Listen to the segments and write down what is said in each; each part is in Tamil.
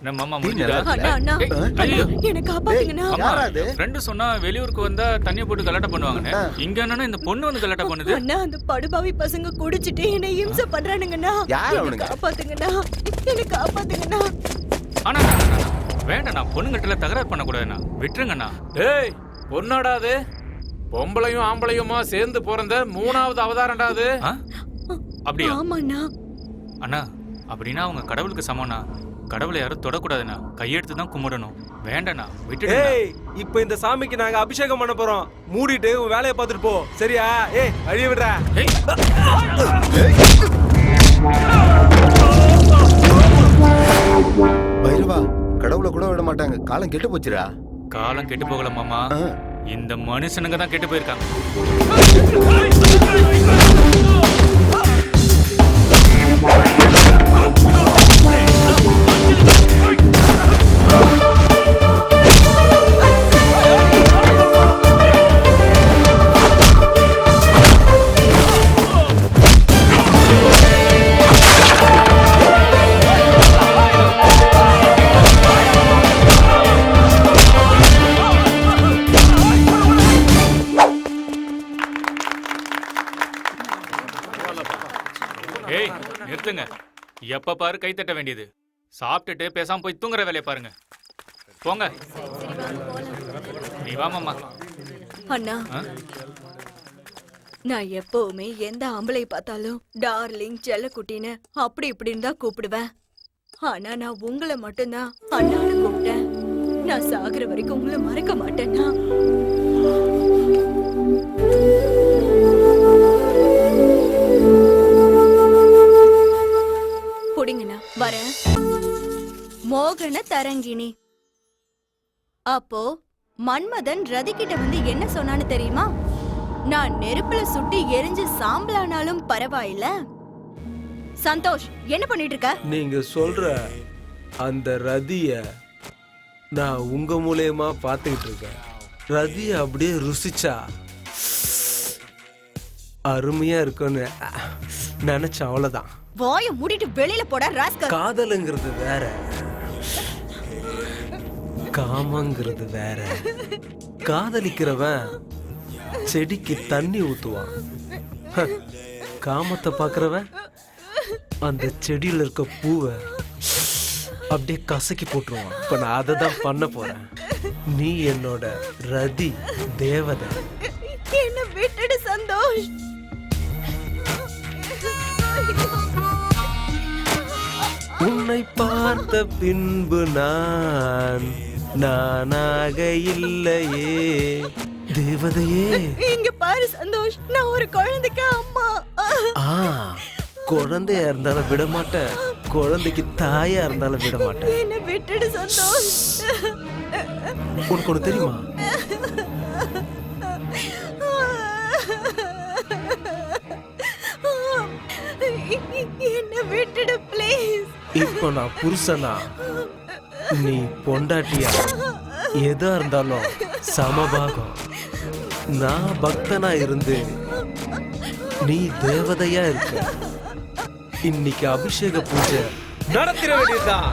என்ன மாமா நல்லா அண்ணா அண்ணா ஏய், ஐயோ. என்னை காப்பாத்துங்கண்ணா. ஏய், யாரா அது? ஃப்ரெண்டு சொன்னா வெளியூருக்கு வந்தா தண்ணிய போட்டு கலாட்டம் பண்ணுவாங்கன்னு. இங்க என்னன்னா இந்த பொண்ணு வந்து கலாட்டம் பண்ணுது. அண்ணா அந்த படுபாவி பசங்க குடிச்சிட்டு என்னை இம்சை பண்றானுங்கண்ணா. யார் என்னை அவனுங்க? காப்பாத்துங்கண்ணா. என்னை காப்பாத்துங்கண்ணா. ஆனா வேண்டாண்ணா பொண்ணுங்கிட்ட தகராறு பண்ணக்கூடாதுண்ணா. விட்டுருங்கண்ணா. டேய் பொண்ணாடா அது. பொம்பளையும் ஆம்பளையுமா சேர்ந்து பிறந்த மூணாவது அவதாரம்டா அது. ஆ? அப்படியா? ஆமாண்ணா. அண்ணா அப்படின்னா அவங்க கடவுளுக்கு சமம்ண்ணா. கடவுளை யாரும் தொடக்கூடாதுண்ணா. கையெடுத்து தான் கும்பிடணும். வேண்டாண்ணா ஏய் இப்போ இந்த சாமிக்கு நாங்க அபிஷேகம் பண்ண போறோம். மூடிட்டு உன் வேலையை பார்த்துட்டு போ. சரியா? ஏய் அழிய விடுறா. பைரவா கடவுளை கூட விட மாட்டாங்க. காலம் கெட்டு போச்சுடா. காலம் கெட்டு போகல மாமா. இந்த மனுஷனுங்க தான் கெட்டு போயிருக்காங்க. ஏய் நிறுத்துங்க. எப்ப பாரு கை தட்ட வேண்டியது. சாப்பிட்டுட்டு பேசாம போய் தூங்குற வேலையை பாருங்க. போங்க. நீ அண்ணா? நான் எப்பவுமே எந்த ஆம்பளை பார்த்தாலும் டார்லிங் செல்லக்குட்டின்னு அப்படி இப்படின்னு தான் கூப்பிடுவேன். ஆனா நான் உங்களை மட்டும்தான் அண்ணான்னு கூப்பிட்டேன். நான் சாகுற வரைக்கும் உங்களை மறக்க மாட்டேன்னா? குடிங்கண்ணா. வரேன். மோகன தரங்கிணி அப்போ மன்மதன் ரதிகிட்ட வந்து என்ன சொன்னான்னு தெரியுமா? நான் நெருப்புல சுட்டி எரிஞ்சு சாம்பலானாலும் பரவாயில்ல. சந்தோஷ் என்ன பண்ணிட்டு இருக்க நீங்க சொல்ற அந்த ரதிய நான் உங்க மூலியமா பார்த்துக்கிட்டு இருக்கேன் ரதிய அப்படியே ருசிச்சா அருமையா இருக்கும்னு நினைச்ச அவ்வளவுதான். வாய மூடிட்டு வெளியில போட ராஸ்கல் காதலுங்கிறது வேற. காமங்கிறது வேற. காதலிக்கிறவன் செடிக்கு தண்ணி ஊத்துவான். காமத்தை பாக்குறவன் அந்த செடியில இருக்க பூவை அப்படியே கசக்கி போட்டுருவான். இப்ப நான் அதை தான் பண்ண போறேன். நீ என்னோட ரதி தேவதை. என்ன விட்டுடு சந்தோஷ். உன்னை பார்த்த பின்பு நான் நானாக இல்லையே. தேவதையே. இங்க பாரு சந்தோஷ். நான் ஒரு குழந்தைக்கு அம்மா. ஆ குழந்தையா இருந்தாலும் விட மாட்டேன் குழந்தைக்கு தாயா இருந்தாலும் விட மாட்டேன் என்ன விட்டுடு சந்தோஷ். உனக்கு ஒண்ணு தெரியுமா? என்ன விட்டுடு ப்ளீஸ் இப்போ நான் புருஷனா? நீ பொண்டாட்டியா? எதா இருந்தாலும் சமபாகம். நான் பக்தனா இருந்து நீ தேவதையா இருக்க. இன்னைக்கு அபிஷேக பூஜை நடத்திட வேண்டியதுதான்.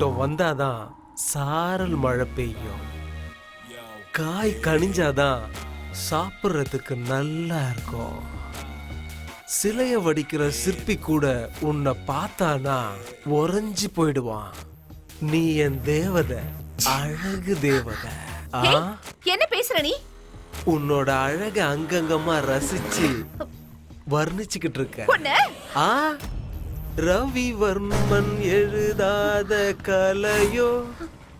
மேகமூட்டம் வந்தாதான் சாரல் மழை பெய்யும். காய் கனிஞ்சாதான் சாப்பிட்றதுக்கு நல்லா இருக்கும். சிலைய வடிக்கிற சிற்பி கூட உன்னை பார்த்தானா உறைஞ்சு போயிடுவான். நீ என் தேவதை அழகு தேவதை. ஆ? என்ன பேசுற நீ? உன்னோட அழக அங்கங்கமா ரசிச்சு வர்ணிச்சுக்கிட்டு இருக்க. ஆ? ரவிவர்மன் எழுதாத கலையோ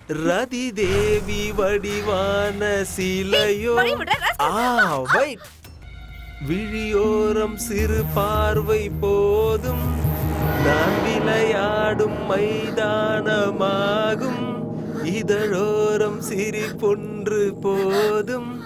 ரதி தேவி வடிவான சிலையோ. வழி விடுற rascal. ஆ வைட் விழியோரம் சிறு பார்வை போதும் நான் விளையாடும் மைதானமாகும் இதழோரம் சிரி பொன்று போதும்.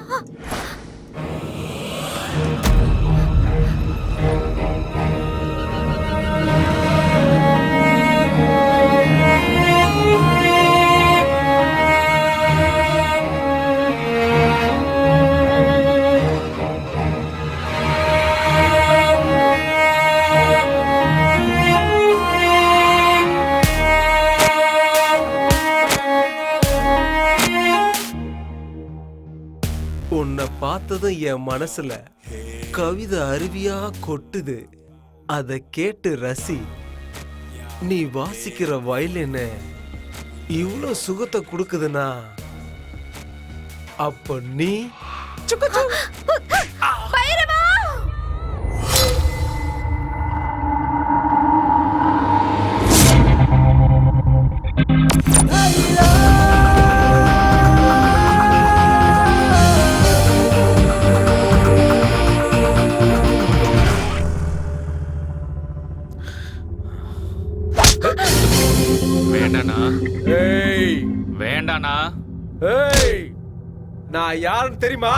பார்த்ததும் என் மனசுல கவிதை அருவியா கொட்டுது. அதை கேட்டு ரசி நீ வாசிக்கிற வயலின இவ்வளோ சுகத்தை கொடுக்குதுன்னா அப்ப நீ நான் யாருன்னு தெரியுமா?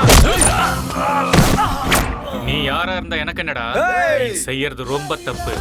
நீ யாரா இருந்தா எனக்கு என்னடா? செய்யறது ரொம்ப தப்பு.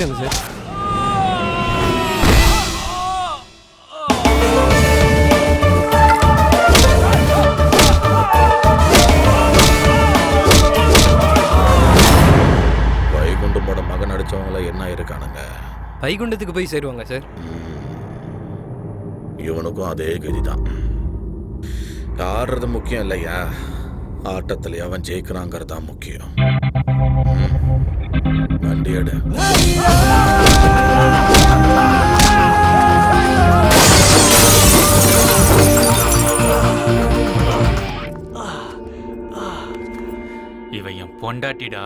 சார் வைகுண்டமோட மகன் அடிச்சவங்கள என்ன இருக்கானுங்க? வைகுண்டத்துக்கு போய் சேருவாங்க சார் இவனுக்கும் அதே கதி தான் ஆடுறது முக்கியம் இல்லையா? ஆட்டத்தில் அவன் ஜெயிக்கிறாங்கிறது தான் முக்கியம். வண்டி எடு இவன் என் பொண்டாட்டிடா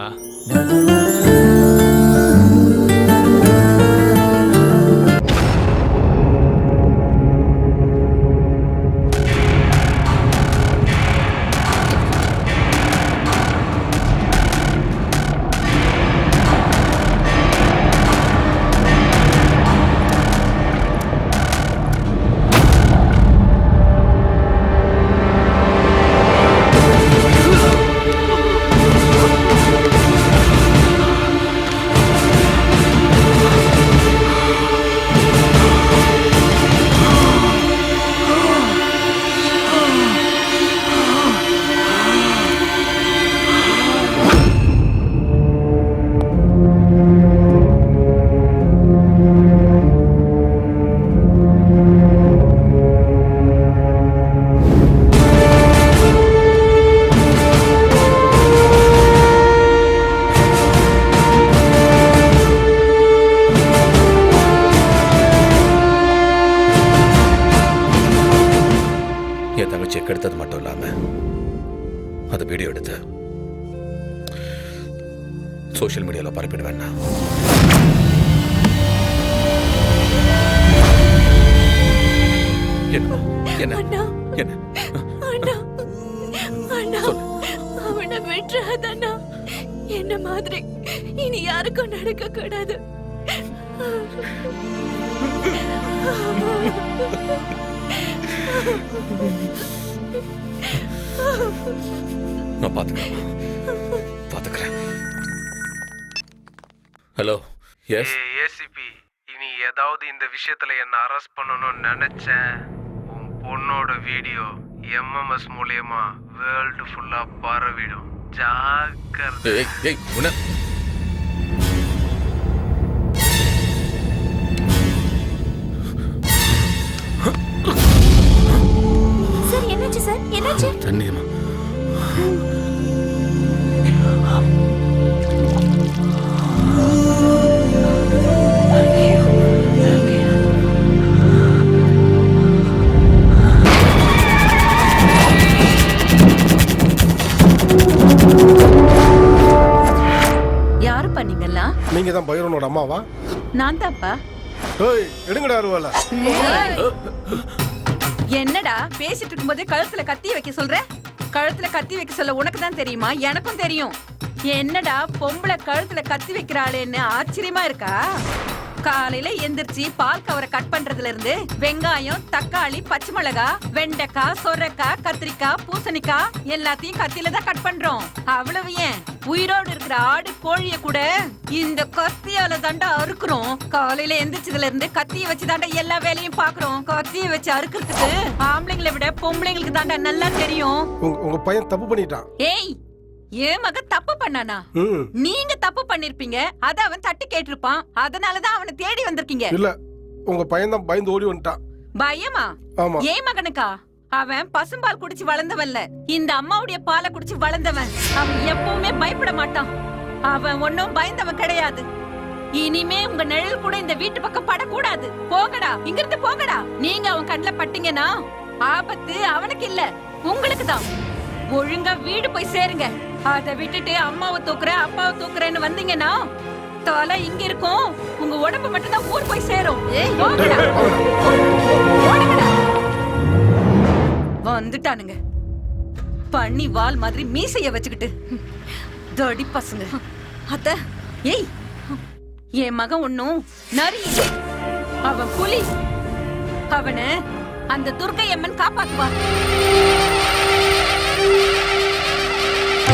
எடுத்தது மட்டும் இல்லாம அது வீடியோ எடுத்து சோஷியல் மீடியாவில் பரப்பிடுவேன் நான். என்ன? என்ன? என்ன? அவனை விட்டுறாதண்ணா. என்ன மாதிரி இனி யாருக்கும் நடக்க கூடாது நான் பாத்துக்கிறேன் பாத்துக்கிறேன் ஹலோ எஸ் ஏசிபி இனி ஏதாவது இந்த விஷயத்துல என்ன அரெஸ்ட் பண்ணணும்னு நினைச்சேன். உன் பொண்ணோட வீடியோ எம்எம்எஸ் மூலியமா வேர்ல்டு ஃபுல்லா பரவிடும். ஜாக்கிரதை என்னாச்சு? தண்ணியம்மா. யாரு பண்ணீங்களா நீங்க தான் பைரவனோட அம்மாவா? நான் தான்ப்பா. ஏய் எடுங்கடா அருவால என்னடா பேசிட்டு இருக்கும்போதே கழுத்துல கத்தி வைக்க சொல்ற? கழுத்துல கத்தி வைக்க சொல்ல உனக்கு தான் தெரியுமா? எனக்கும் தெரியும். என்னடா பொம்பளை கழுத்துல கத்தி வைக்கிறாளேன்னு ஆச்சரியமா இருக்கா? காலையில எந்திரிச்சு பால் கவரை கட் பண்றதுல இருந்து வெங்காயம் தக்காளி பச்சை மிளகா வெண்டைக்காய் சொரக்காய் கத்திரிக்காய் பூசணிக்காய் எல்லாத்தையும் கத்தியில தான் கட் பண்றோம். அவ்வளவு ஏன்? உயிரோடு இருக்கிற ஆடு கோழிய கூட இந்த கத்தியால தாண்டா அறுக்குறோம். காலையில எந்திரிச்சதுல இருந்து கத்திய வச்சு தாண்டா எல்லா வேலையும் பாக்குறோம். கத்திய வச்சு அறுக்கிறதுக்கு ஆம்பளைங்களை விட பொம்பளைங்களுக்கு தாண்டா நல்லா தெரியும். உங்க பையன் தப்பு பண்ணிட்டான். ஏய் என் மக தப்பு பண்ணானா? நீங்க தப்பு பண்ணிருப்பீங்க. அத அவன் தட்டி கேட்டிருப்பான். அதனாலதான் அவனை தேடி வந்திருக்கீங்க. இல்ல உங்க பையன் தான் பயந்து ஓடி வந்துட்டான். பயமா? ஆமா. ஏன் மகனுக்கா? அவன் பசும்பால் குடிச்சு வளர்ந்தவன்ல இந்த அம்மாவுடைய பாலை குடிச்சு வளர்ந்தவன். அவன் எப்பவுமே பயப்பட மாட்டான். அவன் ஒன்னும் பயந்தவன் கிடையாது. இனிமே உங்க நிழல் கூட இந்த வீட்டு பக்கம் படக்கூடாது. போங்கடா. இங்கிருந்து போங்கடா. நீங்க அவன் கண்ணுல பட்டீங்கன்னா ஆபத்து அவனுக்கு இல்ல. உங்களுக்கு தான் ஒழுங்கா வீடு போய் சேருங்க. அத விட்டுட்டு அம்மாவை தூக்குறேன் அப்பாவை தூக்குறேன்னு வந்தீங்கன்னா தலை இங்க இருக்கும். உங்க உடம்பு மட்டும் தான் ஊர் போய் சேரும். வந்துட்டானுங்க. பண்ணி வால் மாதிரி மீசைய வச்சுக்கிட்டு. தடி பசங்க. அத்த. ஏய் என் மகன் ஒண்ணும் நரி. அவன் புலி. அவனை அந்த துர்க்கை அம்மன் காப்பாத்துவா